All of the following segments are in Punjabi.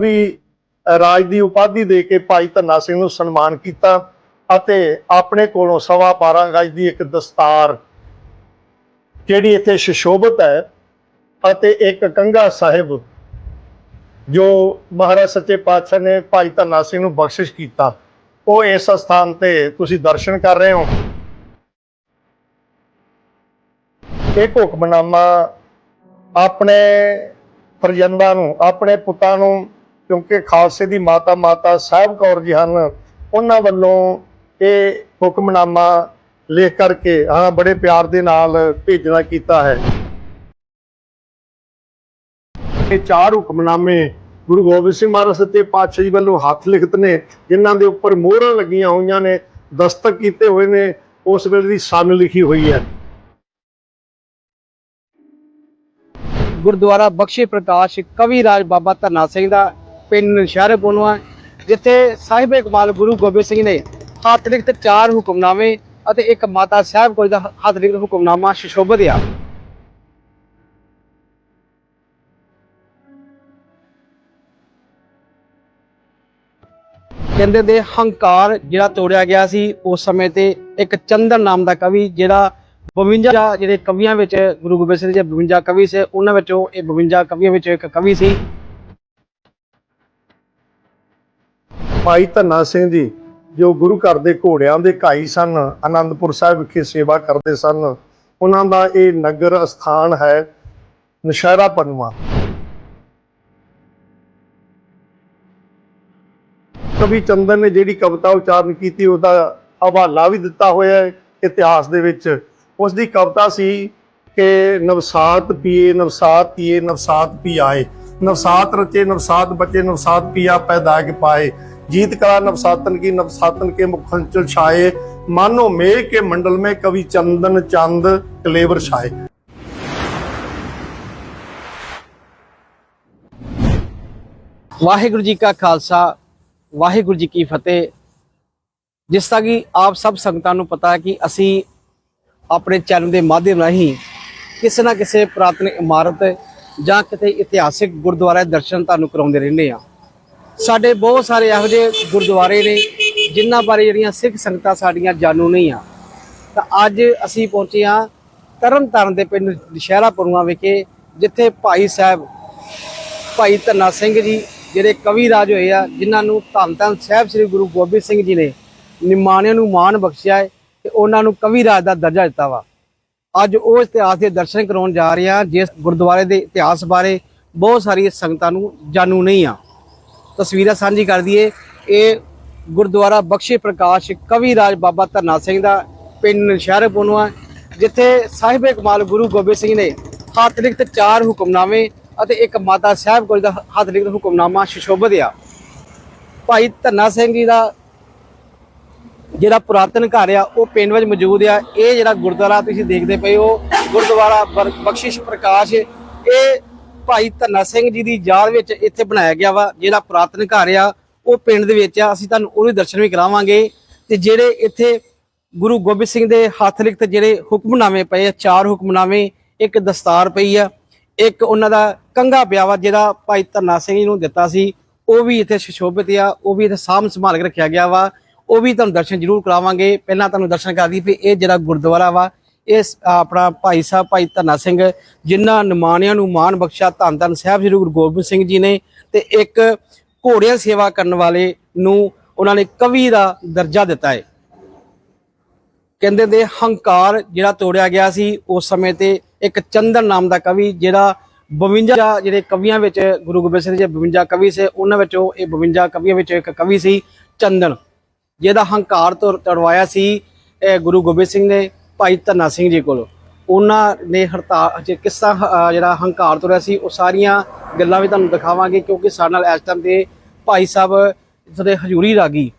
ਵੀ ਰਾਜ ਦੀ ਉਪਾਧੀ ਦੇ ਕੇ ਭਾਈ ਧੰਨਾ ਸਿੰਘ ਨੂੰ ਸਨਮਾਨ ਕੀਤਾ ਅਤੇ ਆਪਣੇ ਕੋਲੋਂ ਸਵਾ 12 ਗਜ ਦੀ ਇੱਕ ਦਸਤਾਰ, ਜਿਹੜੀ ਇੱਥੇ ਸ਼ਿਸ਼ੋਭਤ ਹੈ ਅਤੇ ਇੱਕ ਕੰਗਾ ਸਾਹਿਬ, ਜੋ ਮਹਾਰਾਜ ਸੱਚੇ ਪਾਤਸ਼ਾਹ ਨੇ ਭਾਈ ਧੰਨਾ ਸਿੰਘ ਨੂੰ ਬਖਸ਼ਿਸ਼ ਕੀਤਾ, ਉਹ ਇਸ ਸਥਾਨ ਤੇ ਤੁਸੀਂ ਦਰਸ਼ਨ ਕਰ ਰਹੇ ਹੋ। ਇਹ ਹੁਕਮਨਾਮਾ ਆਪਣੇ ਫਰਜ਼ੰਦਾਂ ਨੂੰ, ਆਪਣੇ ਪੁੱਤਾਂ ਨੂੰ ਕਿਉਂਕਿ ਖਾਲਸੇ ਦੀ ਮਾਤਾ ਮਾਤਾ ਸਾਹਿਬ ਕੌਰ ਜੀ ਹਨ, ਉਹਨਾਂ ਵੱਲੋਂ ਇਹ ਹੁਕਮਨਾਮਾ ਲਿਖ ਕਰਕੇ, ਹਾਂ, ਬੜੇ ਪਿਆਰ ਦੇ ਨਾਲ ਭੇਜਣਾ ਕੀਤਾ ਹੈ। ਇਹ ਚਾਰ ਹੁਕਮਨਾਮੇ ਗੁਰੂ ਗੋਬਿੰਦ ਸਿੰਘ ਮਹਾਰਾਜ ਸੱਚੇ ਪਾਤਸ਼ਾਹ ਜੀ ਵੱਲੋਂ ਹੱਥ ਲਿਖਤ ਨੇ, ਜਿਨ੍ਹਾਂ ਦੇ ਉੱਪਰ ਮੋਹਰਾਂ ਲੱਗੀਆਂ ਹੋਈਆਂ ਨੇ, ਦਸਤਕ ਕੀਤੇ ਹੋਏ ਨੇ, ਉਸ ਵੇਲੇ ਦੀ ਸਨ ਲਿਖੀ ਹੋਈ ਹੈ। ਗੁਰਦੁਆਰਾ ਬਖਸ਼ੇ ਪ੍ਰਕਾਸ਼ ਕਵੀ ਰਾਜ ਬਾਬਾ ਧਰਨਾ ਸਿੰਘ ਦਾ ਪਿੰਡ ਨਸ਼ਹਿਰੇ ਪੁਨਵਾ ਜਿੱਥੇ ਸਾਹਿਬ ਇਕਬਾਲ ਗੁਰੂ ਗੋਬਿੰਦ ਸਿੰਘ ਨੇ ਹੱਥ ਲਿਖਤ ਚਾਰ ਹੁਕਮਨਾਮੇ ਅਤੇ ਇੱਕ ਮਾਤਾ ਸਾਹਿਬ ਕੋਲ ਦਾ ਹੱਥ ਲਿਖਤ ਹੁਕਮਨਾਮਾ ਸ਼ਿਸ਼ੋਭਤ ਆ। ਕਹਿੰਦੇ ਦੇ ਹੰਕਾਰ ਜਿਹੜਾ ਤੋੜਿਆ ਗਿਆ ਸੀ, ਉਸ ਸਮੇਂ ਤੇ ਇੱਕ ਚੰਦਨ ਨਾਮ ਦਾ ਕਵੀ ਜਿਹੜਾ 52 ਜਿਹੜੇ ਕਵੀਆਂ ਵਿੱਚ, ਗੁਰੂ ਗੋਬਿੰਦ ਸਿੰਘ ਜੀ ਦੇ 52 ਕਵੀ ਸੀ, ਉਹਨਾਂ ਵਿੱਚੋਂ ਇਹ 52 ਕਵੀਆਂ ਵਿੱਚੋਂ ਇੱਕ ਕਵੀ ਸੀ। ਭਾਈ ਧੰਨਾ ਸਿੰਘ ਜੀ, ਜੋ ਗੁਰੂ ਘਰ ਦੇ ਘੋੜਿਆਂ ਦੇ ਘਾਈ ਸਨ, ਆਨੰਦਪੁਰ ਸਾਹਿਬ ਵਿਖੇ ਸੇਵਾ ਕਰਦੇ ਸਨ, ਉਹਨਾਂ ਦਾ ਇਹ ਨਗਰ ਸਥਾਨ ਹੈ ਨਸ਼ਹਿਰਾ ਪਨਵਾ ਕਵੀ ਚੰਦਨ ਨੇ ਜਿਹੜੀ ਕਵਿਤਾ ਉਚਾਰਨ ਕੀਤੀ, ਉਹਦਾ ਹਵਾਲਾ ਵੀ ਦਿੱਤਾ ਹੋਇਆ ਹੈ ਇਤਿਹਾਸ ਦੇ ਵਿੱਚ। ਉਸ ਦੀ ਕਵਿਤਾ ਸੀ ਕਿ ਨਵਸਾਤ ਪੀਏ ਨਵਸਾਤ ਪੀਏ, ਨਵਸਾਤ ਪੀ ਆਏ। ਨਵਸਾਤ ਰਚੇ, ਨਵਸਾਤ ਬਚੇ, ਨਵਸਾਤ ਪਿਆ ਪੈਦਾ ਕੇ ਪਾਏ। जीत कला नवसातन की नवसातन के मुखंचल छाए मानो मेघ के मंडल में कवि चंदन चंद कलेवर छाए ਵਾਹਿਗੁਰੂ ਜੀ ਕਾ ਖਾਲਸਾ ਵਾਹਿਗੁਰੂ ਜੀ ਕੀ ਫਤਿਹ ਜਿਸ ਤਰ੍ਹਾਂ ਕਿ ਆਪ ਸਭ ਸੰਗਤਾਂ ਨੂੰ ਪਤਾ ਹੈ ਕਿ ਅਸੀਂ ਆਪਣੇ ਚੈਨਲ ਦੇ ਮਾਧਿਅਮ ਰਾਹੀਂ ਕਿਸੇ ਨਾ ਕਿਸੇ ਪੁਰਾਤਨ ਇਮਾਰਤ ਜਾਂ ਕਿਤੇ ਇਤਿਹਾਸਿਕ ਗੁਰਦੁਆਰਾ ਦੇ ਦਰਸ਼ਨ ਤੁਹਾਨੂੰ ਕਰਾਉਂਦੇ ਰਹਿੰਦੇ ਆ ਸਾਡੇ ਬਹੁਤ ਸਾਰੇ ਇਹੋ ਜਿਹੇ ਗੁਰਦੁਆਰੇ ਨੇ ਜਿਨ੍ਹਾਂ ਬਾਰੇ ਜਿਹੜੀਆਂ ਸਿੱਖ ਸੰਗਤਾਂ ਸਾਡੀਆਂ ਜਾਣੂ ਨਹੀਂ ਆ। ਤਾਂ ਅੱਜ ਅਸੀਂ ਪਹੁੰਚੇ ਆ ਤਰਨਤਾਰਨ ਦੇ ਪਿੰਡ ਦੁਸ਼ਹਿਰਾ ਪਰੂਆ ਵਿਖੇ, ਜਿੱਥੇ ਭਾਈ ਸਾਹਿਬ ਭਾਈ ਧੰਨਾ ਸਿੰਘ ਜੀ, ਜਿਹੜੇ ਕਵੀ ਰਾਜ ਹੋਏ ਆ, ਜਿਨ੍ਹਾਂ ਨੂੰ ਧੰਨ ਧੰਨ ਸਾਹਿਬ ਸ੍ਰੀ ਗੁਰੂ ਗੋਬਿੰਦ ਸਿੰਘ ਜੀ ਨੇ ਨਿਮਾਣਿਆਂ ਨੂੰ ਮਾਣ ਬਖਸ਼ਿਆ ਹੈ ਤੇ ਉਹਨਾਂ ਨੂੰ ਕਵੀ ਰਾਜ ਦਾ ਦਰਜਾ ਦਿੱਤਾ ਵਾ। ਅੱਜ ਉਹ ਇਤਿਹਾਸ ਦੇ ਦਰਸ਼ਨ ਕਰਾਉਣ ਜਾ ਰਹੇ ਆ, ਜਿਸ ਗੁਰਦੁਆਰੇ ਦੇ ਇਤਿਹਾਸ ਬਾਰੇ ਬਹੁਤ ਸਾਰੀ ਸੰਗਤਾਂ ਨੂੰ ਜਾਣੂ ਨਹੀਂ ਆ। ਤਸਵੀਰਾਂ ਸਾਂਝੀ ਕਰ ਦਈਏ। ਇਹ ਗੁਰਦੁਆਰਾ ਬਖਸ਼ੇ ਪ੍ਰਕਾਸ਼ ਕਵੀ ਰਾਜ ਬਾਬਾ ਧਰਨਾ ਸਿੰਘ ਦਾ ਪਿੰਡ ਨਸ਼ਹਿਰੇ ਪੁਨਵਾ, ਜਿੱਥੇ ਸਾਹਿਬ ਇਕਬਾਲ ਗੁਰੂ ਗੋਬਿੰਦ ਸਿੰਘ ਨੇ ਹੱਥ ਲਿਖਤ ਚਾਰ ਹੁਕਮਨਾਮੇ ਅਤੇ ਇੱਕ ਮਾਤਾ ਸਾਹਿਬ ਕੋਲ ਦਾ ਹੱਥ ਲਿਖਤ ਹੁਕਮਨਾਮਾ ਸ਼ਿਸ਼ੋਭਤ ਆ ਭਾਈ ਧੰਨਾ ਸਿੰਘ ਜੀ ਦਾ ਜਿਹੜਾ ਪੁਰਾਤਨ ਘਰ ਆ, ਉਹ ਪਿੰਡ ਵਿੱਚ ਮੌਜੂਦ ਆ। ਇਹ ਜਿਹੜਾ ਗੁਰਦੁਆਰਾ ਤੁਸੀਂ ਦੇਖਦੇ ਪਏ ਹੋ, ਗੁਰਦੁਆਰਾ ਬਰ- ਬਖਸ਼ਿਸ਼ ਪ੍ਰਕਾਸ਼, ਇਹ ਭਾਈ ਧੰਨਾ ਸਿੰਘ ਜੀ ਦੀ ਯਾਦ ਵਿੱਚ ਇੱਥੇ ਬਣਾਇਆ ਗਿਆ ਵਾ, ਜਿਹੜਾ ਪੁਰਾਤਨ ਘਰ ਆ, ਉਹ ਪਿੰਡ ਦੇ ਵਿੱਚ ਆ। ਅਸੀਂ ਤੁਹਾਨੂੰ ਉਹਦੇ ਦਰਸ਼ਨ ਵੀ ਕਰਾਵਾਂਗੇ। ਤੇ ਜਿਹੜੇ ਇੱਥੇ ਗੁਰੂ ਗੋਬਿੰਦ ਸਿੰਘ ਦੇ ਹੱਥ ਲਿਖਤ ਜਿਹੜੇ ਹੁਕਮਨਾਮੇ ਪਏ ਆ, ਚਾਰ ਹੁਕਮਨਾਮੇ, ਇੱਕ ਦਸਤਾਰ ਪਈ ਆ, ਇੱਕ ਉਹਨਾਂ ਦਾ ਕੰਗਾ ਪਿਆ ਵਾ, ਜਿਹੜਾ ਭਾਈ ਧੰਨਾ ਸਿੰਘ ਜੀ ਨੂੰ ਦਿੱਤਾ ਸੀ, ਉਹ ਵੀ ਇੱਥੇ ਸੁਸ਼ੋਭਿਤ ਆ, ਉਹ ਵੀ ਇੱਥੇ ਸਾਂਭ ਸੰਭਾਲ ਕੇ ਰੱਖਿਆ ਗਿਆ ਵਾ। ਉਹ ਵੀ ਤੁਹਾਨੂੰ ਦਰਸ਼ਨ ਜ਼ਰੂਰ ਕਰਾਵਾਂਗੇ। ਪਹਿਲਾਂ ਤੁਹਾਨੂੰ ਦਰਸ਼ਨ ਕਰਾ ਦਈਏ ਵੀ ਇਹ ਜਿਹੜਾ ਗੁਰਦੁਆਰਾ ਵਾ ਇਹ ਆਪਣਾ ਭਾਈ ਸਾਹਿਬ ਭਾਈ ਧੰਨਾ ਸਿੰਘ, ਜਿਨ੍ਹਾਂ ਨਿਮਾਣਿਆਂ ਨੂੰ ਮਾਣ ਬਖਸ਼ਿਆ, ਧੰਨ ਧੰਨ ਸਾਹਿਬ ਸ੍ਰੀ ਗੁਰੂ ਗੋਬਿੰਦ ਸਿੰਘ ਜੀ ਨੇ ਤੇ ਇੱਕ ਘੋੜਿਆਂ ਸੇਵਾ ਕਰਨ ਵਾਲੇ ਨੂੰ ਉਹਨਾਂ ਨੇ ਕਵੀ ਦਾ ਦਰਜਾ ਦਿੱਤਾ ਹੈ। ਕਹਿੰਦੇ ਦੇ ਹੰਕਾਰ ਜਿਹੜਾ ਤੋੜਿਆ ਗਿਆ ਸੀ, ਉਸ ਸਮੇਂ ਤੇ ਇੱਕ ਚੰਦਨ ਨਾਮ ਦਾ ਕਵੀ ਜਿਹੜਾ 52 ਜਿਹੜੇ ਕਵੀਆਂ ਵਿੱਚ, ਗੁਰੂ ਗੋਬਿੰਦ ਸਿੰਘ ਜੀ ਦੇ 52 ਕਵੀ ਸੀ, ਉਹਨਾਂ ਵਿੱਚੋਂ ਇਹ 52 ਕਵੀਆਂ ਵਿੱਚੋਂ ਇੱਕ ਕਵੀ ਸੀ ਚੰਦਨ, ਜਿਹਦਾ ਹੰਕਾਰ ਤੋਂ ਤੜਵਾਇਆ ਸੀ ਗੁਰੂ ਗੋਬਿੰਦ ਸਿੰਘ ਨੇ। ਭਾਈ ਧੰਨਾ ਸਿੰਘ ਜੀ ਕੋਲ। ਉਹਨਾਂ ਨੇ ਹੜਤਾਲ ਜੇ ਕਿਸ ਤਰ੍ਹਾਂ ਅਹ, ਜਿਹੜਾ ਹੰਕਾਰ ਤੁਰਿਆ ਸੀ ਉਹ ਸਾਰੀਆਂ ਗੱਲਾਂ ਵੀ ਤੁਹਾਨੂੰ ਦਿਖਾਵਾਂਗੇ ਕਿਉਂਕਿ ਸਾਡੇ ਨਾਲ ਇਸ ਟਾਈਮ ਦੇ ਭਾਈ ਸਾਹਿਬ ਇੱਥੋਂ ਹਜੂਰੀ ਰਾਗੀ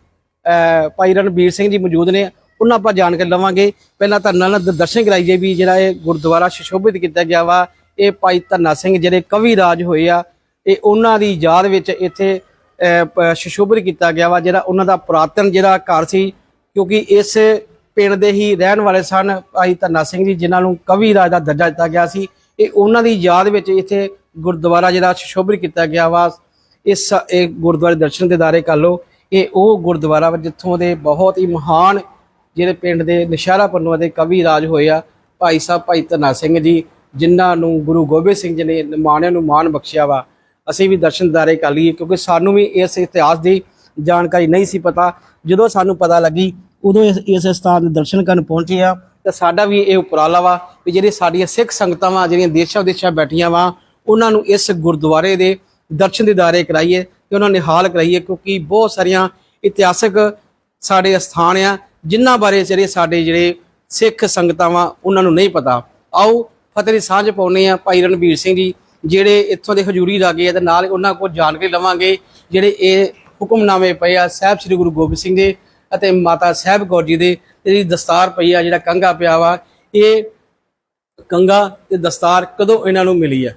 ਭਾਈ ਰਣਬੀਰ ਸਿੰਘ ਜੀ ਮੌਜੂਦ ਨੇ। ਉਹਨਾਂ ਆਪਾਂ ਜਾਣਕਾਰੀ ਲਵਾਂਗੇ। ਪਹਿਲਾਂ ਤਾਂ ਨਾਲ ਦ- ਦਰਸ਼ਨ ਕਰਾਈਏ ਵੀ ਜਿਹੜਾ ਇਹ ਗੁਰਦੁਆਰਾ ਸ਼ਿਸ਼ੋਭਿਤ ਕੀਤਾ ਗਿਆ ਵਾ। ਇਹ ਭਾਈ ਧੰਨਾ ਸਿੰਘ ਜਿਹੜੇ ਕਵੀ ਰਾਜ ਹੋਏ ਆ ਇਹ ਉਹਨਾਂ ਦੀ ਯਾਦ ਵਿੱਚ ਇੱਥੇ ਅਹ, ਕੀਤਾ ਗਿਆ ਵਾ ਜਿਹੜਾ ਉਹਨਾਂ ਦਾ ਪੁਰਾਤਨ ਜਿਹੜਾ ਘਰ ਸੀ। ਕਿਉਂਕਿ ਇਸ ਪਿੰਡ ਦੇ ਹੀ ਰਹਿਣ ਵਾਲੇ ਸਨ ਭਾਈ ਧੰਨਾ ਸਿੰਘ ਜੀ, ਜਿਨ੍ਹਾਂ ਨੂੰ ਕਵੀ ਰਾਜ ਦਾ ਦਰਜਾ ਦਿੱਤਾ ਗਿਆ ਸੀ। ਇਹ ਉਹਨਾਂ ਦੀ ਯਾਦ ਵਿੱਚ ਇੱਥੇ ਗੁਰਦੁਆਰਾ ਜਿਹੜਾ ਸ਼ੋਭਿਤ ਕੀਤਾ ਗਿਆ ਵਾ ਇਸ ਇਹ ਗੁਰਦੁਆਰੇ ਦਰਸ਼ਨ ਦੇ ਦਿਦਾਰੇ ਕਰ ਲਓ। ਇਹ ਉਹ ਗੁਰਦੁਆਰਾ ਵਾ ਜਿੱਥੋਂ ਦੇ ਬਹੁਤ ਹੀ ਮਹਾਨ ਜਿਹੜੇ ਪਿੰਡ ਦੇ ਨਸ਼ਹਿਰਾ ਪੰਨੂਆ ਦੇ ਕਵੀ ਰਾਜ ਹੋਏ ਆ, ਭਾਈ ਸਾਹਿਬ, ਭਾਈ ਧੰਨਾ ਸਿੰਘ ਜੀ, ਜਿਨ੍ਹਾਂ ਨੂੰ ਗੁਰੂ ਗੋਬਿੰਦ ਸਿੰਘ ਜੀ ਨੇ ਮਾਣਿਆਂ ਨੂੰ ਮਾਣ ਬਖਸ਼ਿਆ ਵਾ। ਅਸੀਂ ਵੀ ਦਰਸ਼ਨ ਦਿਦਾਰੇ ਕਰ ਲਈਏ, ਕਿਉਂਕਿ ਸਾਨੂੰ ਵੀ ਇਸ ਇਤਿਹਾਸ ਦੀ ਜਾਣਕਾਰੀ ਨਹੀਂ ਸੀ ਪਤਾ। ਜਦੋਂ ਸਾਨੂੰ ਪਤਾ ਲੱਗੀ ਉਦੋਂ ਇਸ ਇਸ ਸਥਾਨ ਦੇ ਦਰਸ਼ਨ ਕਰਨ ਪਹੁੰਚੇ ਆ। ਤੇ ਸਾਡਾ ਵੀ ਇਹ ਉਪਰਾਲਾ ਵਾ ਵੀ ਜਿਹੜੇ ਸਾਡੀਆਂ ਸਿੱਖ ਸੰਗਤਾਂ ਵਾ, ਜਿਹੜੀਆਂ ਦੇਸ਼ਾਂ ਵਿਦੇਸ਼ਾਂ ਬੈਠੀਆਂ ਵਾ, ਉਹਨਾਂ ਨੂੰ ਇਸ ਗੁਰਦੁਆਰੇ ਦੇ ਦਰਸ਼ਨ ਦਿਦਾਰੇ ਕਰਾਈਏ ਤੇ ਉਹਨਾਂ ਨੇ ਹਾਲ ਕਰਾਈਏ ਕਿਉਂਕਿ ਬਹੁਤ ਸਾਰੀਆਂ ਇਤਿਹਾਸਕ ਸਾਡੇ ਸਥਾਨ ਆ, ਜਿਨ੍ਹਾਂ ਬਾਰੇ ਜਿਹੜੇ ਸਾਡੇ ਜਿਹੜੇ ਸਿੱਖ ਸੰਗਤਾਂ ਵਾ, ਉਹਨਾਂ ਨੂੰ ਨਹੀਂ ਪਤਾ। ਆਓ ਫਤਿਹ ਦੀ ਸਾਂਝ ਪਾਉਨੇ ਆ ਭਾਈ ਰਣਬੀਰ ਸਿੰਘ ਜੀ, ਜਿਹੜੇ ਇੱਥੋਂ ਦੇ ਹਜੂਰੀ ਲਾਗੇ ਆ ਤੇ ਨਾਲ ਉਹਨਾਂ ਕੋਲ ਜਾਣਕਾਰੀ ਲਵਾਂਗੇ ਜਿਹੜੇ ਇਹ ਹੁਕਮਨਾਮੇ ਪਏ ਆ, ਸਾਹਿਬ ਸ੍ਰੀ ਗੁਰੂ ਗੋਬਿੰਦ ਸਿੰਘ ਦੇ। ਅਤੇ ਮਾਤਾ ਸਾਹਿਬ ਕੌਰ ਜੀ ਦੇ ਜਿਹੜੀ ਦਸਤਾਰ ਪਈ ਆ, ਜਿਹੜਾ ਕੰਗਾ ਪਿਆ ਵਾ, ਇਹ ਕੰਗਾ ਤੇ ਦਸਤਾਰ ਕਦੋਂ ਇਹਨਾਂ ਨੂੰ ਮਿਲੀ ਆ?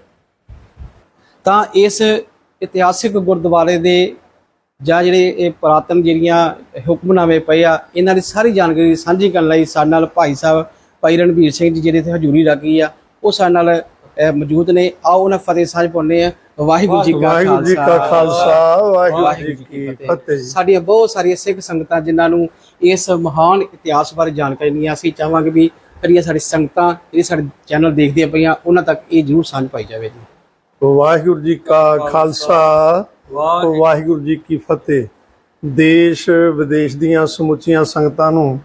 ਤਾਂ ਇਸ ਇਤਿਹਾਸਿਕ ਗੁਰਦੁਆਰੇ ਦੇ ਜਾਂ ਜਿਹੜੇ ਇਹ ਪੁਰਾਤਨ ਜਿਹੜੀਆਂ ਹੁਕਮਨਾਮੇ ਪਏ ਆ, ਇਹਨਾਂ ਦੀ ਸਾਰੀ ਜਾਣਕਾਰੀ ਸਾਂਝੀ ਕਰਨ ਲਈ ਸਾਡੇ ਨਾਲ ਭਾਈ ਸਾਹਿਬ, ਭਾਈ ਰਣਵੀਰ ਸਿੰਘ ਜੀ ਜਿਹੜੇ ਇੱਥੇ ਹਜ਼ੂਰੀ ਰੱਖੀ ਆ, ਉਹ ਸਾਡੇ ਨਾਲ ਮੌਜੂਦ ਨੇ। ਆਓ ਉਹਨਾਂ ਫਤਿਹ ਸਾਂਝ ਪਾਉਂਦੇ ਆ ਵਾਹਿਗੁਰੂ ਜੀ ਕਾ ਵਾਹਿਗੁਰੂ ਜੀ ਕਾ ਖਾਲਸਾ ਵਾਹਿਗੁਰੂ ਜੀ ਕੀ ਫਤਿਹ। ਸਾਡੀਆਂ ਬਹੁਤ ਸਾਰੀਆਂ ਸਿੱਖ ਸੰਗਤਾਂ ਜਿਨ੍ਹਾਂ ਨੂੰ ਇਸ ਮਹਾਨ ਇਤਿਹਾਸ ਬਾਰੇ ਜਾਣਕਾਰੀ ਨਹੀਂ ਆ, ਅਸੀਂ ਚਾਹਾਂਗੇ ਵੀ ਜਿਹੜੀਆਂ ਸਾਡੀ ਸੰਗਤਾਂ ਜਿਹੜੇ ਸਾਡੇ ਚੈਨਲ ਦੇਖਦੀਆਂ ਪਈਆਂ ਉਹਨਾਂ ਤੱਕ ਇਹ ਜ਼ਰੂਰ ਸਾਂਝ ਪਾਈ ਜਾਵੇ ਜੀ। ਵਾਹਿਗੁਰੂ ਜੀ ਕਾ ਖਾਲਸਾ ਵਾਹਿਗੁਰੂ। ਜੀ ਕੀ ਫਤਿਹ। ਦੇਸ਼ ਵਿਦੇਸ਼ ਦੀਆਂ ਸਮੁੱਚੀਆਂ ਸੰਗਤਾਂ ਨੂੰ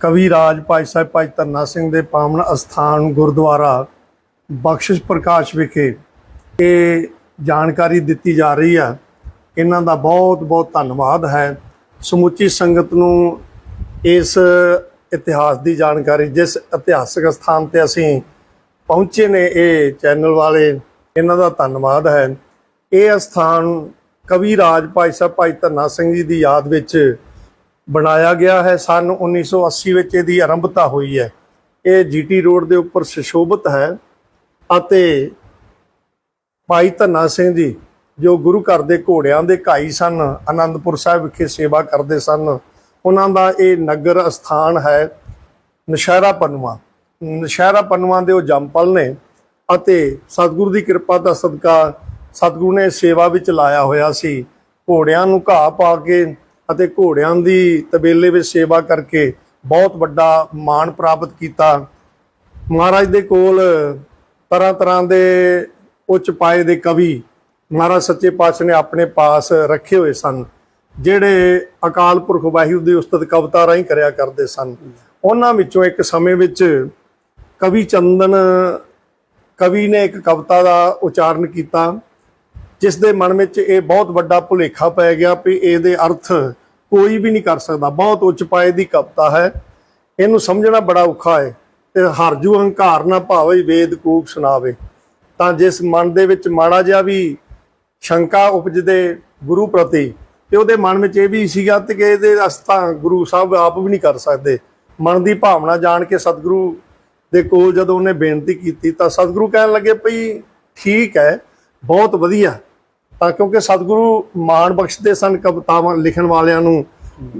ਕਵੀ ਰਾਜ ਭਾਈ ਸਾਹਿਬ ਭਾਈ ਧੰਨਾ ਸਿੰਘ ਦੇ ਪਾਵਨ ਅਸਥਾਨ ਗੁਰਦੁਆਰਾ ਬਖਸ਼ਿਸ਼ ਪ੍ਰਕਾਸ਼ ਵਿਖੇ ਇਹ ਜਾਣਕਾਰੀ ਦਿੱਤੀ ਜਾ ਰਹੀ ਆ। ਇਹਨਾਂ ਦਾ ਬਹੁਤ ਬਹੁਤ ਧੰਨਵਾਦ ਹੈ। ਸਮੁੱਚੀ ਸੰਗਤ ਨੂੰ ਇਸ ਇਤਿਹਾਸ ਦੀ ਜਾਣਕਾਰੀ, ਜਿਸ ਇਤਿਹਾਸਕ ਸਥਾਨ ਤੇ ਅਸੀਂ ਪਹੁੰਚੇ ਨੇ ਇਹ ਚੈਨਲ ਵਾਲੇ, ਇਹਨਾਂ ਦਾ ਧੰਨਵਾਦ ਹੈ। ਇਹ ਅਸਥਾਨ ਕਵੀ ਰਾਜ ਭਾਈ ਸਾਹਿਬ, ਭਾਈ ਧੰਨਾ ਸਿੰਘ ਜੀ ਦੀ ਯਾਦ ਵਿੱਚ ਬਣਾਇਆ ਗਿਆ ਹੈ। ਸਨ 1980 ਵਿੱਚ ਇਹਦੀ ਆਰੰਭਤਾ ਹੋਈ ਹੈ। ਇਹ ਜੀਟੀ ਰੋਡ ਦੇ ਉੱਪਰ ਸੁਸ਼ੋਭਿਤ ਹੈ ਅਤੇ ਭਾਈ ਧੰਨਾ ਸਿੰਘ ਜੀ, ਜੋ ਗੁਰੂ ਘਰ ਦੇ ਘੋੜਿਆਂ ਦੇ ਘਾਈ ਸਨ, ਆਨੰਦਪੁਰ ਸਾਹਿਬ ਵਿਖੇ ਸੇਵਾ ਕਰਦੇ ਸਨ, ਉਹਨਾਂ ਦਾ ਇਹ ਨਗਰ ਅਸਥਾਨ ਹੈ ਨਸ਼ਹਿਰਾ ਪਨਵਾ। ਨਸ਼ਹਿਰਾ ਪਨਵਾ ਦੇ ਉਹ ਜੰਪਲ ਨੇ ਅਤੇ ਸਤਿਗੁਰੂ ਦੀ ਕਿਰਪਾ ਦਾ ਸਦਕਾ ਸਤਿਗੁਰੂ ਨੇ ਸੇਵਾ ਵਿੱਚ ਲਾਇਆ ਹੋਇਆ ਸੀ। ਘੋੜਿਆਂ ਨੂੰ ਘਾਹ ਪਾ ਕੇ ਅਤੇ ਘੋੜਿਆਂ ਦੀ ਤਬੇਲੇ ਵਿੱਚ ਸੇਵਾ ਕਰਕੇ ਬਹੁਤ ਵੱਡਾ ਮਾਣ ਪ੍ਰਾਪਤ ਕੀਤਾ। ਮਹਾਰਾਜ ਦੇ ਕੋਲ ਤਰ੍ਹਾਂ ਤਰ੍ਹਾਂ ਦੇ ਉੱਚ ਪਾਏ ਦੇ ਕਵੀ ਮਹਾਰਾਜ ਸੱਚੇ ਪਾਤਸ਼ਾਹ ਨੇ ਆਪਣੇ ਪਾਸ ਰੱਖੇ ਹੋਏ ਸਨ, ਜਿਹੜੇ ਅਕਾਲ ਪੁਰਖ ਵਾਹਿਗੁਰੂ ਦੀ ਉਸਤਤ ਕਵਿਤਾ ਰਾਹੀਂ ਕਰਿਆ ਕਰਦੇ ਸਨ। ਉਹਨਾਂ ਵਿੱਚੋਂ ਇੱਕ ਸਮੇਂ ਵਿੱਚ ਕਵੀ ਚੰਦਨ ਕਵੀ ਨੇ ਇੱਕ ਕਵਿਤਾ ਦਾ ਉਚਾਰਨ ਕੀਤਾ, ਜਿਸ ਦੇ ਮਨ ਵਿੱਚ ਇਹ ਬਹੁਤ ਵੱਡਾ ਭੁਲੇਖਾ ਪੈ ਗਿਆ ਵੀ ਇਹਦੇ ਅਰਥ ਕੋਈ ਵੀ ਨਹੀਂ ਕਰ ਸਕਦਾ। ਬਹੁਤ ਉੱਚ ਪਾਏ ਦੀ ਕਵਿਤਾ ਹੈ। ਇਹਨੂੰ ਸਮਝਣਾ ਬੜਾ ਔਖਾ ਹੈ ਤੇ ਹਰਜੂ ਹੰਕਾਰ ਨਾ ਭਾਵੇ, ਵੇਦ ਕੂਕ ਸੁਣਾਵੇ। ਤਾਂ ਜਿਸ ਮਨ ਦੇ ਵਿੱਚ ਮਾੜਾ ਜਿਹਾ ਵੀ ਸ਼ੰਕਾ ਉਪਜਦੇ ਗੁਰੂ ਪ੍ਰਤੀ ਤੇ ਉਹਦੇ ਮਨ ਵਿੱਚ ਇਹ ਵੀ ਸੀਗਾ ਤੇ ਕਿ ਇਹਦੇ ਰਸਤਾ ਗੁਰੂ ਸਾਹਿਬ ਆਪ ਵੀ ਨਹੀਂ ਕਰ ਸਕਦੇ। ਮਨ ਦੀ ਭਾਵਨਾ ਜਾਣ ਕੇ ਸਤਿਗੁਰੂ ਦੇ ਕੋਲ ਜਦੋਂ ਉਹਨੇ ਬੇਨਤੀ ਕੀਤੀ ਤਾਂ ਸਤਿਗੁਰੂ ਕਹਿਣ ਲੱਗੇ ਭਈ ਠੀਕ ਹੈ, ਬਹੁਤ ਵਧੀਆ। ਤਾਂ ਕਿਉਂਕਿ ਸਤਿਗੁਰੂ ਮਾਣ ਬਖਸ਼ਦੇ ਸਨ ਕਵਿਤਾਵਾਂ ਲਿਖਣ ਵਾਲਿਆਂ ਨੂੰ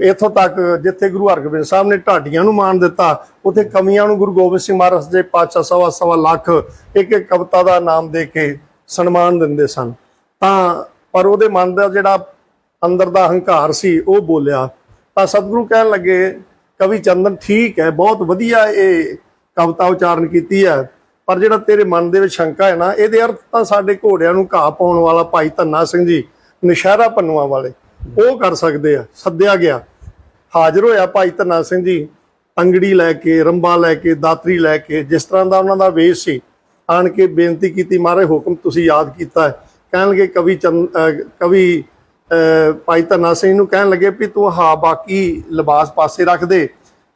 ਇੱਥੋਂ ਤੱਕ ਜਿੱਥੇ ਗੁਰੂ ਹਰਗੋਬਿੰਦ ਸਾਹਿਬ ਨੇ ਢਾਡੀਆਂ ਨੂੰ ਮਾਣ ਦਿੱਤਾ, ਉੱਥੇ ਕਮੀਆਂ ਨੂੰ ਗੁਰੂ ਗੋਬਿੰਦ ਸਿੰਘ ਮਹਾਰਾਜ ਦੇ ਪਾਤਸ਼ਾਹ ਸਵਾ ਸਵਾ ਲੱਖ ਇੱਕ ਇੱਕ ਕਵਿਤਾ ਦਾ ਨਾਮ ਦੇ ਕੇ ਸਨਮਾਨ ਦਿੰਦੇ ਸਨ। ਤਾਂ ਪਰ ਉਹਦੇ ਮਨ ਦਾ ਜਿਹੜਾ ਅੰਦਰ ਦਾ ਹੰਕਾਰ ਸੀ, ਉਹ ਬੋਲਿਆ। ਤਾਂ ਸਤਿਗੁਰੂ ਕਹਿਣ ਲੱਗੇ, ਕਵੀ ਚੰਦਨ, ਠੀਕ ਹੈ, ਬਹੁਤ ਵਧੀਆ ਇਹ ਕਵਿਤਾ ਉਚਾਰਨ ਕੀਤੀ ਹੈ, ਪਰ ਜਿਹੜਾ ਤੇਰੇ ਮਨ ਦੇ ਵਿੱਚ ਸ਼ੰਕਾ ਹੈ ਨਾ, ਇਹਦੇ ਅਰਥ ਤਾਂ ਸਾਡੇ ਘੋੜਿਆਂ ਨੂੰ ਘਾਹ ਪਾਉਣ ਵਾਲਾ ਭਾਈ ਧੰਨਾ ਸਿੰਘ ਜੀ, ਨਸ਼ਹਿਰਾ ਪੰਨੂਆਂ ਵਾਲੇ। ਉਹ ਕਰ ਸਕਦੇ ਆ, ਸੱਦਿਆ ਗਿਆ। ਹਾਜ਼ਰ ਹੋਇਆ ਭਾਈ ਧੰਨਾ ਸਿੰਘ ਜੀ, ਅੰਗੜੀ ਲੈ ਕੇ, ਰੰਬਾ ਲੈ ਕੇ, ਦਾਤਰੀ ਲੈ ਕੇ, ਜਿਸ ਤਰ੍ਹਾਂ ਦਾ ਉਹਨਾਂ ਦਾ ਵੇਸ਼ ਸੀ, ਆਣ ਕੇ ਬੇਨਤੀ ਕੀਤੀ ਮਹਾਰਾਜ ਹੁਕਮ ਤੁਸੀਂ ਯਾਦ ਕੀਤਾ ਹੈ। ਕਹਿਣਗੇ ਕਵੀ ਚੰਦ ਅਹ, ਕਵੀ, ਅਹ, ਭਾਈ ਧੰਨਾ ਸਿੰਘ ਨੂੰ ਕਹਿਣ ਲੱਗੇ ਵੀ ਤੂੰ ਹਾਂ ਬਾਕੀ ਲਿਬਾਸ ਪਾਸੇ ਰੱਖ ਦੇ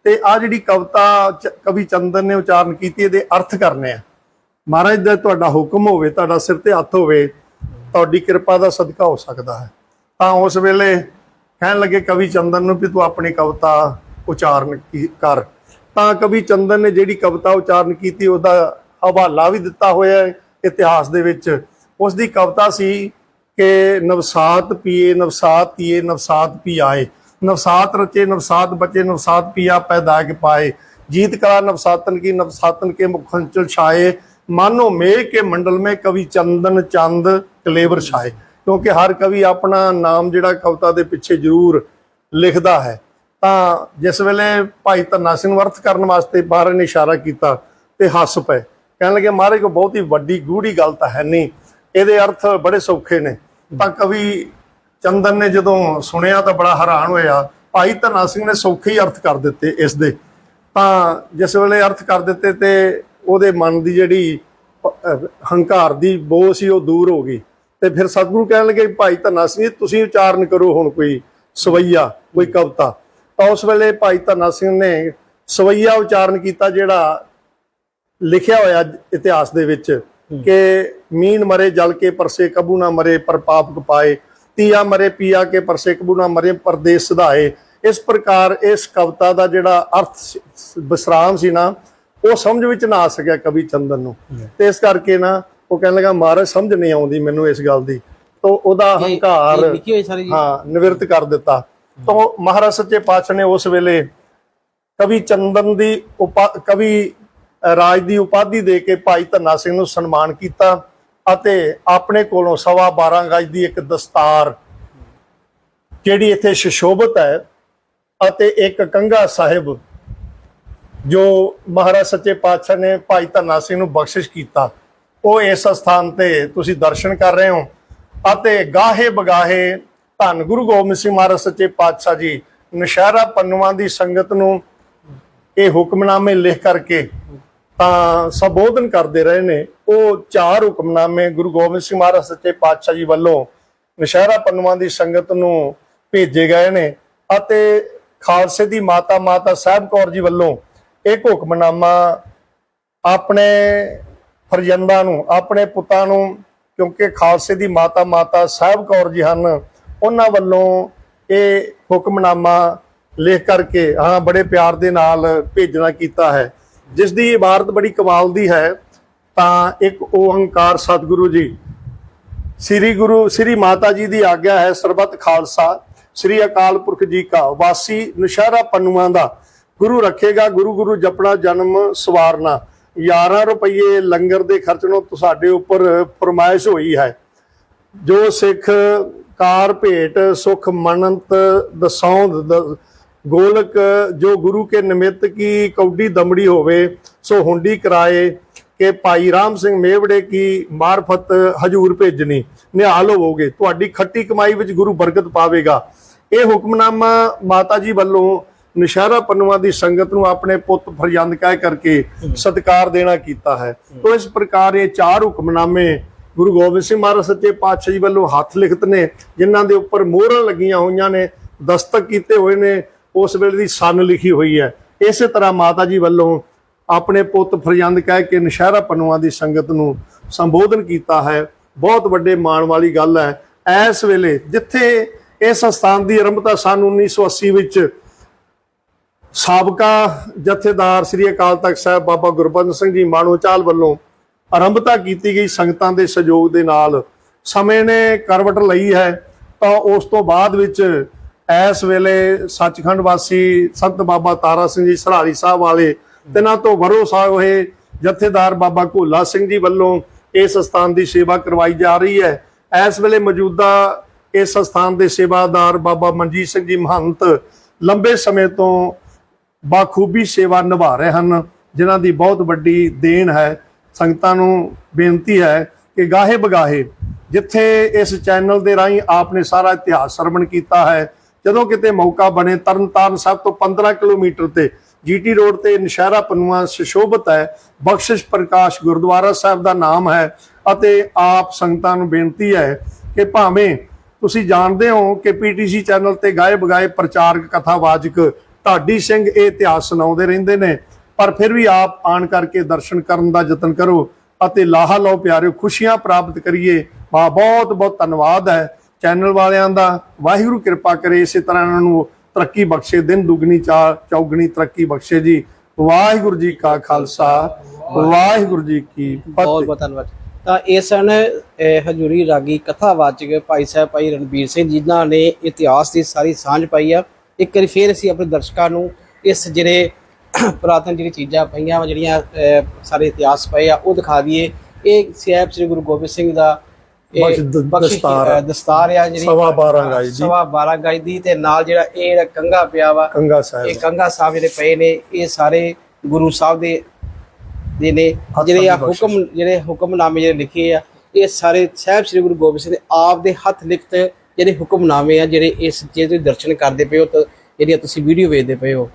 ਤੇ ਆ ਜਿਹੜੀ ਕਵਿਤਾ ਚ- ਕਵੀ ਚੰਦਨ ਨੇ ਉਚਾਰਨ ਕੀਤੀ, ਇਹਦੇ ਅਰਥ ਕਰਨੇ ਆ। ਮਹਾਰਾਜ ਦਾ ਤੁਹਾਡਾ ਹੁਕਮ ਹੋਵੇ, ਤੁਹਾਡਾ ਸਿਰ ਤੇ ਹੱਥ ਹੋਵੇ, ਤੁਹਾਡੀ ਕਿਰਪਾ ਦਾ ਸਦਕਾ ਹੋ ਸਕਦਾ ਹੈ। ਤਾਂ ਉਸ ਵੇਲੇ ਕਹਿਣ ਲੱਗੇ ਕਵੀ ਚੰਦਨ ਨੂੰ ਵੀ ਤੂੰ ਆਪਣੀ ਕਵਿਤਾ ਉਚਾਰਨ ਕੀ- ਕਰ ਤਾਂ ਕਵੀ ਚੰਦਨ ਨੇ ਜਿਹੜੀ ਕਵਿਤਾ ਉਚਾਰਨ ਕੀਤੀ ਉਹਦਾ ਹਵਾਲਾ ਵੀ ਦਿੱਤਾ ਹੋਇਆ ਹੈ ਇਤਿਹਾਸ ਦੇ ਵਿੱਚ ਉਸ ਦੀ ਕਵਿਤਾ ਸੀ ਕਿ ਨਵਸਾਤ ਪੀਏ ਨਵਸਾਤ ਪੀਏ ਨਵਸਾਤ ਪੀ ਆਏ ਨਵਸਾਤ ਰਚੇ ਨਵਸਾਤ ਬਚੇ ਨਵਸਾਤ ਪਿਆ ਪੈਦਾ ਕੇ ਪਾਏ जीत करा नवसातन की नवसातन के मुखंचल छाए मानो मेघ के मंडल में कवि चंदन चंद कलेवर छाए ਕਿਉਂਕਿ ਹਰ ਕਵੀ ਆਪਣਾ ਨਾਮ ਜਿਹੜਾ ਕਵਿਤਾ ਦੇ ਪਿੱਛੇ ਜ਼ਰੂਰ ਲਿਖਦਾ ਹੈ। ਤਾਂ ਜਿਸ ਵੇਲੇ ਭਾਈ ਧੰਨਾ ਸਿੰਘ ਨੂੰ ਅਰਥ ਕਰਨ ਵਾਸਤੇ ਬਾਹਰ ਨੇ ਇਸ਼ਾਰਾ ਕੀਤਾ ਤੇ ਹੱਸ ਪਏ। ਕਹਿਣ ਲੱਗੇ, ਮਹਾਰਾਜ ਕੋ ਹੀ ਵੱਡੀ ਗੂੜੀ ਗੱਲ ਤਾਂ ਹੈ ਨਹੀਂ। ਇਹਦੇ ਅਰਥ ਬੜੇ ਸੌਖੇ ਨੇ। ਤਾਂ ਕਵੀ ਚੰਦਨ ਨੇ ਜਦੋਂ ਸੁਣਿਆ ਤਾਂ ਬੜਾ ਹੈਰਾਨ ਹੋਇਆ। ਭਾਈ ਧੰਨਾ ਸਿੰਘ ਨੇ ਸੌਖੇ ਹੀ ਅਰਥ ਕਰ ਦਿੱਤੇ ਇਸ ਦੇ। ਤਾਂ ਜਿਸ ਵੇਲੇ ਅਰਥ ਕਰ ਦਿੱਤੇ ਤੇ ਉਹਦੇ ਮਨ ਦੀ ਜਿਹੜੀ ਹੰਕਾਰ ਦੀ ਬੋ ਸੀ ਉਹ ਦੂਰ ਹੋ ਗਈ। ਤੇ ਫਿਰ ਸਤਿਗੁਰੂ ਕਹਿਣ ਲੱਗੇ ਭਾਈ ਧੰਨਾ ਸਿੰਘ ਤੁਸੀਂ ਉਚਾਰਨ ਕਰੋ ਹੁਣ ਕੋਈ ਸਵਈਆ ਕੋਈ ਕਵਿਤਾ। ਤਾਂ ਉਸ ਵੇਲੇ ਭਾਈ ਧੰਨਾ ਸਿੰਘ ਨੇ ਸਵਈਆ ਉਚਾਰਨ ਕੀਤਾ ਜਿਹੜਾ ਲਿਖਿਆ ਹੋਇਆ ਇਤਿਹਾਸ ਦੇ ਵਿੱਚ ਕਿ ਮੀਨ ਮਰੇ ਜਲ ਕੇ ਪਰਸੇ ਕਬੂ ਨਾ ਮਰੇ ਪਰ ਪਾਪ ਕਪਾਏ। ਤੀਆ ਮਰੇ ਪੀਆ ਕੇ ਪਰਸੇ ਕਬੂ ਨਾ ਮਰੇ ਪਰਦੇਸ ਸਧਾਏ। ਇਸ ਪ੍ਰਕਾਰ ਇਸ ਕਵਿਤਾ ਦਾ ਜਿਹੜਾ ਅਰਥ ਵਿਸਰਾਮ ਸੀ ਨਾ ਉਹ ਸਮਝ ਵਿੱਚ ਨਾ ਆ ਸਕਿਆ ਕਵੀ ਚੰਦਨ ਨੂੰ। ਤੇ ਇਸ ਕਰਕੇ ਨਾ ਉਹ ਕਹਿਣ ਲੱਗਾ ਮਹਾਰਾਜ ਸਮਝ ਨਹੀਂ ਆਉਂਦੀ ਮੈਨੂੰ ਇਸ ਗੱਲ ਦੀ। ਤੋਂ ਉਹਦਾ ਹੰਕਾਰ ਹਾਂ ਨਿਵਰਤ ਕਰ ਦਿੱਤਾ। ਤੋਂ ਮਹਾਰਾਜ ਸੱਚੇ ਪਾਤਸ਼ਾਹ ਨੇ ਉਸ ਵੇਲੇ ਕਵੀ ਚੰਦਨ ਦੀ ਉਪਾ ਕਵੀ ਰਾਜ ਦੀ ਉਪਾਧੀ ਦੇ ਕੇ ਭਾਈ ਧੰਨਾ ਸਿੰਘ ਨੂੰ ਸਨਮਾਨ ਕੀਤਾ ਅਤੇ ਆਪਣੇ ਕੋਲੋਂ ਸਵਾ 12 ਗਜ ਦੀ ਇੱਕ ਦਸਤਾਰ ਜਿਹੜੀ ਇੱਥੇ ਸ਼ਸ਼ੋਭਤ ਹੈ ਅਤੇ ਇੱਕ ਕੰਗਾ ਸਾਹਿਬ ਜੋ ਮਹਾਰਾਜ ਸੱਚੇ ਪਾਤਸ਼ਾਹ ਨੇ ਭਾਈ ਧੰਨਾ ਸਿੰਘ ਨੂੰ ਬਖਸ਼ਿਸ਼ ਕੀਤਾ। ਉਹ ਇਸ ਸਥਾਨ ਤੇ ਤੁਸੀਂ ਦਰਸ਼ਨ ਕਰ ਰਹੇ ਹੋ। ਅਤੇ ਗਾਹੇ ਬਗਾਹੇ ਧੰਨ ਗੁਰੂ ਗੋਬਿੰਦ ਸਿੰਘ ਮਹਾਰਾਜ ਸੱਚੇ ਪਾਤਸ਼ਾਹ ਜੀ, ਨਸ਼ਹਿਰਾ ਪੰਨਵਾਂ ਦੀ ਸੰਗਤ ਨੂੰ ਇਹ ਹੁਕਮਨਾਮੇ ਲਿਖ ਕਰਕੇ ਤਾਂ ਸੰਬੋਧਨ ਕਰਦੇ ਰਹੇ ਨੇ। ਉਹ ਚਾਰ ਹੁਕਮਨਾਮੇ ਗੁਰੂ ਗੋਬਿੰਦ ਸਿੰਘ ਮਹਾਰਾਜ ਸੱਚੇ ਪਾਤਸ਼ਾਹ ਜੀ ਵੱਲੋਂ ਨਸ਼ਹਿਰਾ ਪੰਨਵਾਂ ਦੀ ਸੰਗਤ ਨੂੰ ਭੇਜੇ ਗਏ ਨੇ ਅਤੇ ਖਾਲਸੇ ਦੀ ਮਾਤਾ ਮਾਤਾ ਸਾਹਿਬ ਕੌਰ ਜੀ ਵੱਲੋਂ ਇੱਕ ਹੁਕਮਨਾਮਾ ਆਪਣੇ ਫਰਜ਼ੰਦਾਂ ਨੂੰ, ਆਪਣੇ ਪੁੱਤਾਂ ਨੂੰ, ਕਿਉਂਕਿ ਖਾਲਸੇ ਦੀ ਮਾਤਾ ਮਾਤਾ ਸਾਹਿਬ ਕੌਰ ਜੀ ਹਨ, ਉਹਨਾਂ ਵੱਲੋਂ ਇਹ ਹੁਕਮਨਾਮਾ ਲਿਖ ਕਰਕੇ, ਹਾਂ, ਬੜੇ ਪਿਆਰ ਦੇ ਨਾਲ ਭੇਜਣਾ ਕੀਤਾ ਹੈ। ਜਿਸ ਦੀ ਇਬਾਰਤ ਬੜੀ ਕਮਾਲ ਦੀ ਹੈ, ਤਾਂ ਇੱਕ ਓੰਕਾਰ ਸਤਿਗੁਰੂ ਜੀ। ਸ੍ਰੀ ਗੁਰੂ, ਸ੍ਰੀ ਮਾਤਾ ਜੀ ਦੀ ਆਗਿਆ ਹੈ ਸਰਬੱਤ ਖਾਲਸਾ, ਸ੍ਰੀ ਅਕਾਲ ਪੁਰਖ ਜੀ ਕਾ ਵਾਸੀ, ਨਸ਼ਹਿਰਾ ਪੰਨੂਆਂ ਦਾ। ਗੁਰੂ ਰੱਖੇਗਾ ਗੁਰੂ ਗੁਰੂ ਜਪਣਾ, ਜਨਮ ਸਵਾਰਨਾ। 11 ਰੁਪਏ ਲੰਗਰ ਦੇ ਖਰਚਣੋਂ ਤੁਹਾਡੇ ਉੱਪਰ ਫਰਮਾਇਸ਼ ਹੋਈ ਹੈ। ਜੋ ਸਿੱਖ ਕਾਰ ਭੇਟ ਸੁਖ ਮਨੰਤ, ਦਸੌਂਦ ਗੋਲਕ, ਜੋ ਗੁਰੂ ਕੇ ਨਿਮਿਤ ਕੀ ਕੌਡੀ ਦਮੜੀ ਹੋਵੇ, ਸੋ ਹੁੰਡੀ ਕਰਾਏ ਕਿ ਭਾਈ ਰਾਮ ਸਿੰਘ ਮੇਵੜੇ ਕੀ ਮਾਰਫਤ ਹਜੂਰ ਭੇਜਣੀ। ਨਿਹਾਲ ਹੋਵੋਗੇ, ਤੁਹਾਡੀ ਖੱਟੀ ਕਮਾਈ ਵਿੱਚ ਗੁਰੂ ਬਰਕਤ ਪਾਵੇਗਾ। ਇਹ ਹੁਕਮਨਾਮਾ ਮਾਤਾ ਜੀ ਵੱਲੋਂ ਨਸ਼ਹਿਰਾ ਪੰਨੂਆਂ ਦੀ ਸੰਗਤ ਨੂੰ ਆਪਣੇ ਪੁੱਤ ਫਰਜ਼ੰਦ ਕਹਿ ਕਰਕੇ ਸਤਿਕਾਰ ਦੇਣਾ ਕੀਤਾ ਹੈ। ਤੋਂ ਇਸ ਪ੍ਰਕਾਰ ਇਹ ਚਾਰ ਹੁਕਮਨਾਮੇ ਗੁਰੂ ਗੋਬਿੰਦ ਸਿੰਘ ਮਹਾਰਾਜ ਸੱਚੇ ਪਾਤਸ਼ਾਹ ਜੀ ਵੱਲੋਂ ਹੱਥ ਲਿਖਤ ਨੇ, ਜਿਨ੍ਹਾਂ ਦੇ ਉੱਪਰ ਮੋਹਰਾਂ ਲੱਗੀਆਂ ਹੋਈਆਂ ਨੇ, ਦਸਤਕ ਕੀਤੇ ਹੋਏ ਨੇ, ਉਸ ਵੇਲੇ ਦੀ ਸਨ ਲਿਖੀ ਹੋਈ ਹੈ। ਇਸੇ ਤਰ੍ਹਾਂ ਮਾਤਾ ਜੀ ਵੱਲੋਂ ਆਪਣੇ ਪੁੱਤ ਫਰਜ਼ੰਦ ਕਹਿ ਕੇ ਨਸ਼ਹਿਰਾ ਪੰਨੂਆਂ ਦੀ ਸੰਗਤ ਨੂੰ ਸੰਬੋਧਨ ਕੀਤਾ ਹੈ। ਬਹੁਤ ਵੱਡੇ ਮਾਣ ਵਾਲੀ ਗੱਲ ਹੈ। ਇਸ ਵੇਲੇ ਜਿੱਥੇ ਇਸ ਸਥਾਨ ਦੀ ਆਰੰਭਤਾ ਸਨ 1980 ਵਿੱਚ ਸਾਬਕਾ ਜਥੇਦਾਰ ਸ੍ਰੀ ਅਕਾਲ ਤਖਤ ਸਾਹਿਬ ਬਾਬਾ ਗੁਰਬੰਦ ਸਿੰਘ ਜੀ ਮਾਣੋਚਾਲ ਵੱਲੋਂ ਆਰੰਭਤਾ ਕੀਤੀ ਗਈ ਸੰਗਤਾਂ ਦੇ ਸਹਿਯੋਗ ਦੇ ਨਾਲ ਸਮੇਂ ਨੇ ਕਰਵਟ ਲਈ ਹੈ, ਤਾਂ ਉਸ ਤੋਂ ਬਾਅਦ ਵਿੱਚ ਇਸ ਵੇਲੇ ਸੱਚਖੰਡ ਵਾਸੀ ਸੰਤ ਬਾਬਾ ਤਾਰਾ ਸਿੰਘ ਜੀ ਸਰਾਰੀ ਸਾਹਿਬ ਵਾਲੇ ਤਿਨਾਂ ਤੋਂ ਵਰੋ ਸਾਹਿਬ ਹੋਏ ਜਥੇਦਾਰ ਬਾਬਾ ਘੋਲਾ ਸਿੰਘ ਜੀ ਵੱਲੋਂ ਇਸ ਸਥਾਨ ਦੀ ਸੇਵਾ ਕਰਵਾਈ ਜਾ ਰਹੀ ਹੈ। ਇਸ ਵੇਲੇ ਮੌਜੂਦਾ ਇਸ ਸਥਾਨ ਦੇ ਸੇਵਾਦਾਰ ਬਾਬਾ ਮਨਜੀਤ ਸਿੰਘ ਜੀ ਮਹੰਤ ਲੰਬੇ ਸਮੇਂ ਤੋਂ ਬਾਖੂਬੀ ਸੇਵਾ ਨਿਭਾ ਰਹੇ ਹਨ, ਜਿਨ੍ਹਾਂ ਦੀ ਬਹੁਤ ਵੱਡੀ ਦੇਣ ਹੈ। ਸੰਗਤਾਂ ਨੂੰ ਬੇਨਤੀ ਹੈ ਕਿ ਗਾਹੇ ਬਗਾਹੇ, ਜਿੱਥੇ ਇਸ ਚੈਨਲ ਦੇ ਰਾਹੀਂ ਆਪਨੇ ਸਾਰਾ ਇਤਿਹਾਸ ਸਰਵਣ ਕੀਤਾ ਹੈ, ਜਦੋਂ ਕਿਤੇ ਮੌਕਾ ਬਣੇ ਤਰਨਤਾਰਨ ਸਾਹਿਬ ਤੋਂ 15 ਕਿਲੋਮੀਟਰ ਤੇ ਜੀਟੀ ਰੋਡ ਤੇ ਨਸ਼ਹਿਰਾ ਪੰਨੂਆ ਸੁਸ਼ੋਭਿਤ ਹੈ। ਬਖਸ਼ਿਸ਼ ਪ੍ਰਕਾਸ਼ ਗੁਰਦੁਆਰਾ ਸਾਹਿਬ ਦਾ ਨਾਮ ਹੈ ਅਤੇ ਆਪ ਸੰਗਤਾਂ ਨੂੰ ਬੇਨਤੀ ਹੈ ਕਿ ਭਾਵੇਂ ਤੁਸੀਂ ਜਾਣਦੇ ਹੋ ਕਿ ਪੀਟੀਸੀ ਚੈਨਲ ਤੇ ਗਾਏ ਬਗਾਏ ਪ੍ਰਚਾਰਕ ਕਥਾਵਾਚਕ ਢਾਡੀ ਸਿੰਘ ਇਹ ਇਤਿਹਾਸ ਸੁਣਾਉਂਦੇ ਰਹਿੰਦੇ ਨੇ, ਪਰ ਫਿਰ ਵੀ ਆਪ ਆਣ ਕਰਕੇ ਦਰਸ਼ਨ ਕਰਨ ਦਾ ਯਤਨ ਕਰੋ ਅਤੇ ਲਾਹਾ ਲਓ ਪਿਆਰਿਓ, ਖੁਸ਼ੀਆਂ ਪ੍ਰਾਪਤ ਕਰੀਏ। ਮਾ ਬਹੁਤ ਬਹੁਤ ਧੰਨਵਾਦ ਹੈ ਚੈਨਲ ਵਾਲਿਆਂ ਦਾ। ਵਾਹਿਗੁਰੂ ਕਿਰਪਾ ਕਰੇ ਇਸੇ ਤਰ੍ਹਾਂ ਇਹਨਾਂ ਨੂੰ ਤਰੱਕੀ ਬਖਸ਼ੇ, ਦਿਨ ਦੁਗਣੀ ਚਾ, ਚੌਗਣੀ ਤਰੱਕੀ ਬਖਸ਼ੇ ਜੀ। ਵਾਹਿਗੁਰੂ ਜੀ ਕਾ ਖਾਲਸਾ, ਵਾਹਿਗੁਰੂ ਜੀ ਕੀ ਫਤਿਹ। ਬਹੁਤ ਧੰਨਵਾਦ। ਤਾਂ ਇਹ ਸਨ ਹਜ਼ੂਰੀ ਰਾਗੀ ਕਥਾ ਵਾਚਕ ਭਾਈ ਸਾਹਿਬ ਭਾਈ ਰਣਬੀਰ ਸਿੰਘ ਜਿਨ੍ਹਾਂ ਨੇ ਇਤਿਹਾਸ ਦੀ ਸਾਰੀ ਸਾਂਝ ਪਾਈ ਆ। ਇੱਕ ਵਾਰੀ ਫੇਰ ਅਸੀਂ ਆਪਣੇ ਦਰਸ਼ਕਾਂ ਨੂੰ ਇਸ ਜਿਹੜੇ ਪੁਰਾਤਨ ਜਿਹੜੀ ਚੀਜ਼ਾਂ ਪਈਆਂ ਵਾ ਜਿਹੜੀਆਂ ਸਾਰੇ ਇਤਿਹਾਸ ਪਏ ਆ ਉਹ ਦਿਖਾ ਦਈਏ। ਇਹ ਸਾਹਿਬ ਸ੍ਰੀ ਗੁਰੂ ਗੋਬਿੰਦ ਸਿੰਘ ਦਾ ਦਸਤਾਰ ਦਸਤਾਰ ਆ ਜਿਹੜੀ ਸਵਾ 12 ਗਜ ਦੀ। ਸਵਾ 12 ਗਜ ਦੀ ਤੇ ਨਾਲ ਜਿਹੜਾ ਇਹ ਕੰਗਾ ਪਿਆ ਵਾ ਕੰਗਾ ਇਹ ਕੰਗਾ ਸਾਹਿਬ ਜਿਹੜੇ ਪਏ ਨੇ ਇਹ ਸਾਰੇ ਗੁਰੂ ਸਾਹਿਬ ਦੇ ਦੇ ਨੇ। ਜਿਹੜੇ ਆ। ਹੁਕਮ ਜਿਹੜੇ ਹੁਕਮਨਾਮੇ ਜਿਹੜੇ ਲਿਖੇ ਆ ਇਹ ਸਾਰੇ ਸਾਹਿਬ ਸ੍ਰੀ ਗੁਰੂ ਗੋਬਿੰਦ ਸਿੰਘ ਦੇ ਆਪ ਦੇ ਹੱਥ ਲਿਖਤ ਜਿਹੜੇ ਹੁਕਮਨਾਮੇ ਆ ਜਿਹੜੇ ਇਸ ਜੇ ਤੁਸੀਂ ਦਰਸ਼ਨ ਕਰਦੇ ਪਏ ਹੋ ਤਾਂ ਜਿਹੜੀਆਂ ਤੁਸੀਂ ਵੀਡੀਓ ਵੇਖਦੇ ਪਏ ਹੋ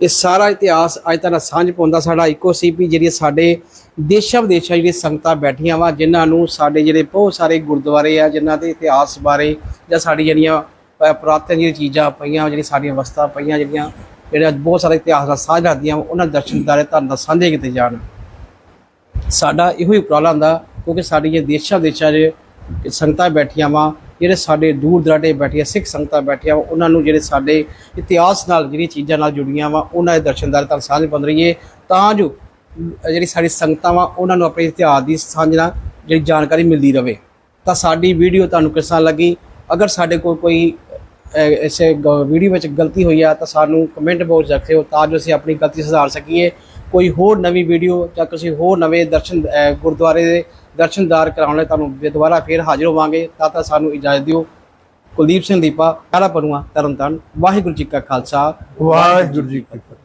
ਇਹ ਸਾਰਾ ਇਤਿਹਾਸ ਅੱਜ ਤੱਕ ਸਾਂਝ ਪਾਉਂਦਾ ਸਾਡਾ ਇੱਕੋ ਸੀ ਵੀ ਜਿਹੜੀ ਸਾਡੇ ਦੇਸ਼ਾਂ ਵਿਦੇਸ਼ਾਂ ਜਿਹੜੀ ਸੰਗਤਾਂ ਬੈਠੀਆਂ ਵਾ ਜਿਨ੍ਹਾਂ ਨੂੰ ਸਾਡੇ ਜਿਹੜੇ ਬਹੁਤ ਸਾਰੇ ਗੁਰਦੁਆਰੇ ਆ ਜਿਨ੍ਹਾਂ ਦੇ ਇਤਿਹਾਸ ਬਾਰੇ ਜਾਂ ਸਾਡੀ ਜਿਹੜੀਆਂ ਪ- ਪੁਰਾਤਨ ਜਿਹੜੀਆਂ ਚੀਜ਼ਾਂ ਪਈਆਂ ਜਿਹੜੀਆਂ ਸਾਡੀਆਂ ਵਸਤਾਂ ਪਈਆਂ ਜਿਹੜੀਆਂ ਜਿਹੜਾ ਬਹੁਤ ਸਾਰੇ ਇਤਿਹਾਸ ਦਾ ਸਾਂਝ ਰੱਖਦੀਆਂ ਵਾ, ਉਹਨਾਂ ਦੇ ਦਰਸ਼ਨ ਦਾਰੇ ਧੰਨ ਦਾ ਸਾਂਝੇ ਕੀਤੇ ਜਾਣ। ਸਾਡਾ ਇਹੋ ਹੀ ਉਪਰਾਲਾ ਹੁੰਦਾ ਕਿਉਂਕਿ ਸਾਡੀਆਂ ਦੇਸ਼ਾਂ ਵਿਦੇਸ਼ਾਂ 'ਚ ਸੰਗਤਾਂ ਬੈਠੀਆਂ ਵਾ ਜਿਹੜੇ ਸਾਡੇ ਦੂਰ ਦਰਾਡੇ ਬੈਠੀਆਂ ਸਿੱਖ ਸੰਗਤਾਂ ਬੈਠੀਆਂ ਵਾ ਉਹਨਾਂ ਨੂੰ ਜਿਹੜੇ ਸਾਡੇ ਇਤਿਹਾਸ ਨਾਲ ਜਿਹੜੀਆਂ ਚੀਜ਼ਾਂ ਨਾਲ ਜੁੜੀਆਂ ਵਾ ਉਹਨਾਂ ਦੇ ਦਰਸ਼ਨਦਾਰ ਤਾਂ ਸਾਂਝ ਬਣ ਰਹੀ ਹੈ ਤਾਂ ਜੋ ਜਿਹੜੀ ਸਾਡੀ ਸੰਗਤਾਂ ਵਾ ਉਹਨਾਂ ਨੂੰ ਆਪਣੇ ਇਤਿਹਾਸ ਦੀ ਸਾਂਝ ਨਾਲ ਜਿਹੜੀ ਜਾਣਕਾਰੀ ਮਿਲਦੀ ਰਹੇ ਤਾਂ ਸਾਡੀ ਵੀਡੀਓ ਤੁਹਾਨੂੰ ਕਿਸ ਤਰ੍ਹਾਂ ਲੱਗੀ? ਅਗਰ ਸਾਡੇ ਕੋਲ ਕੋਈ ਅਹ, ਇਸੇ ਵੀਡੀਓ ਵਿੱਚ ਗਲਤੀ ਹੋਈ ਆ ਤਾਂ ਸਾਨੂੰ ਕਮੈਂਟ ਬਾਕਸ ਰੱਖਿਓ ਹੋ ਤਾਂ ਜੋ ਅਸੀਂ ਆਪਣੀ ਗਲਤੀ ਸੁਧਾਰ ਸਕੀਏ। ਕੋਈ ਹੋਰ ਨਵੀਂ ਵੀਡੀਓ ਜਾਂ ਕਿਸੇ ਹੋਰ ਨਵੇਂ ਦਰਸ਼ਨ ਗੁਰਦੁਆਰੇ ਦੇ ਦਰਸ਼ਨਦਾਰ ਕਰਾਉਣ ਲਈ ਤੁਹਾਨੂੰ ਦੁਬਾਰਾ ਫੇਰ ਹਾਜ਼ਰ ਹੋਵਾਂਗੇ। ਤਾਂ ਤਾਂ ਸਾਨੂੰ ਇਜਾਜ਼ਤ ਦਿਓ। ਕੁਲਦੀਪ ਸਿੰਘ ਦੀਪਾ, ਕਾਲਾ ਪਨੂਆ ਤਰਨਤਾਰਨ। ਵਾਹਿਗੁਰੂ ਜੀ ਕਾ ਖਾਲਸਾ। ਵਾਹਿਗੁਰੂ ਜੀ ਕੀ ਫਤਿਹ।